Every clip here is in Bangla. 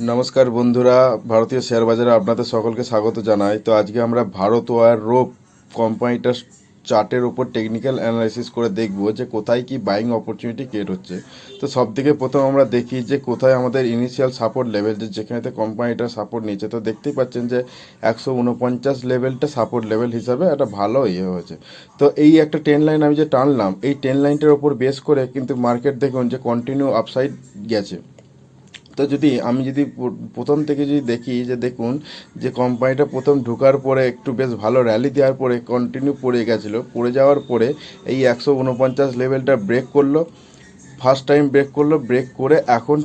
নমস্কার বন্ধুরা, ভারতীয় শেয়ার বাজারে আপনাদের সকলকে স্বাগত জানাই। তো আজকে আমরা ভারত ওয়ার রোপ কোম্পানিটার চার্টের উপর টেকনিক্যাল অ্যানালাইসিস করে দেখব যে কোথায় কি বাইং অপরচুনিটি ক্রিয়েট হচ্ছে। তো সব থেকে প্রথম আমরা দেখি যে কোথায় আমাদের ইনিশিয়াল সাপোর্ট লেভেল যে যেখানেতে কোম্পানিটা সাপোর্ট নিচ্ছে। তো দেখতেই পাচ্ছেন যে একশো উনপঞ্চাশ লেভেলটা সাপোর্ট লেভেল হিসাবে একটা ভালো ইয়ে হয়েছে। তো এই একটা টেন লাইন আমি যে টানলাম, এই টেন লাইনটার ওপর বেস করে কিন্তু মার্কেট দেখুন যে কন্টিনিউ আপসাইড গেছে। তো যদি আমি যদি প্রথম থেকে যদি দেখি যে দেখুন যে কোম্পানিটা প্রথম ঢোকার পরে একটু বেশ ভালো র্যালি দেওয়ার পরে কন্টিনিউ পড়ে গেছিল। পড়ে যাওয়ার পরে এই একশো উনপঞ্চাশ লেভেলটা ব্রেক করল। ফার্স্ট টাইম ব্রেক করল ব্রেক করে এখন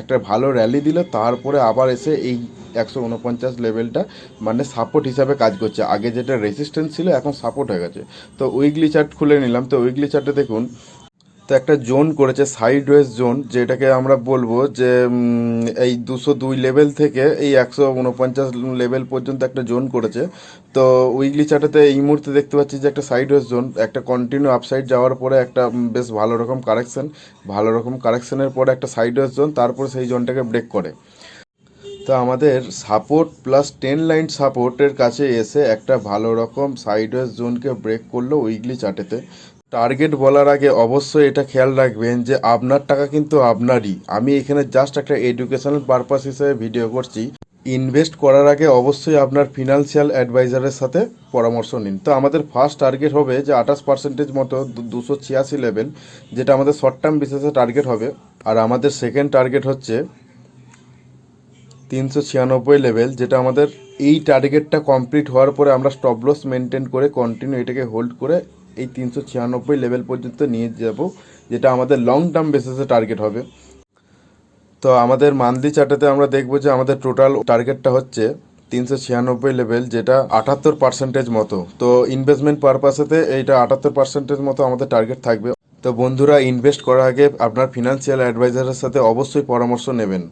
একটা ভালো র্যালি দিল। তারপরে আবার এসে এই একশো উনপঞ্চাশ লেভেলটা মানে সাপোর্ট হিসাবে কাজ করছে। আগে যেটা রেজিস্ট্যান্স ছিল এখন সাপোর্ট হয়ে গেছে। তো উইকলি চার্ট খুলে নিলাম। তো উইকলি চার্টে দেখুন তো একটা জোন করেছে সাইড ওয়েজ জোন, যেটাকে আমরা বলব যে এই দুশো দুই লেভেল থেকে এই একশো উনপঞ্চাশ লেভেল পর্যন্ত একটা জোন করেছে। তো উইকলি চার্টেতে এই মুহূর্তে দেখতে পাচ্ছি যে একটা সাইড ওয়েজ জোন, একটা কন্টিনিউ আপসাইড যাওয়ার পরে একটা বেশ ভালো রকম কারেকশন ভালো রকম কারেকশনের পরে একটা সাইড ওয়েজ জোন, তারপর সেই জোনটাকে ব্রেক করে। তো আমাদের সাপোর্ট প্লাস টেন লাইন সাপোর্টের কাছে এসে একটা ভালো রকম সাইডওয়েজ জোনকে ব্রেক করল উইকলি চার্টেতে টার্গেট বলার আগে অবশ্যই এটা খেয়াল রাখবেন যে আপনার টাকা কিন্তু আপনারই। আমি এখানে জাস্ট একটা এডুকেশনাল পারপাস হিসেবে ভিডিও করছি। ইনভেস্ট করার আগে অবশ্যই আপনার ফিনান্সিয়াল অ্যাডভাইজারের সাথে পরামর্শ নিন। তো আমাদের ফার্স্ট টার্গেট হবে যে আঠাশ পার্সেন্টেজ মতো দুশো ছিয়াশি লেভেল যেটা আমাদের শর্ট টার্ম বিশেষে টার্গেট হবে। আর আমাদের সেকেন্ড টার্গেট হচ্ছে তিনশো ছিয়ানব্বই লেভেল যেটা আমাদের এই টার্গেটটা কমপ্লিট হওয়ার পরে আমরা স্টপ লস মেনটেন করে কন্টিনিউ এটাকে হোল্ড করে এই তিনশো ছিয়ানব্বই লেভেল পর্যন্ত নিয়ে যাব, যেটা আমাদের লং টার্ম বেসিসে টার্গেট হবে। তো আমাদের মান্থলি চার্টেতে আমরা দেখব যে আমাদের টোটাল টার্গেটটা হচ্ছে তিনশো ছিয়ানব্বই লেভেল যেটা আটাত্তর পার্সেন্টেজ মতো। তো ইনভেস্টমেন্ট পারপাসেতে এইটা আটাত্তর পার্সেন্টেজ মতো আমাদের টার্গেট থাকবে। তো বন্ধুরা ইনভেস্ট করার আগে আপনার ফিনান্সিয়াল অ্যাডভাইজারের সাথে অবশ্যই পরামর্শ নেবেন।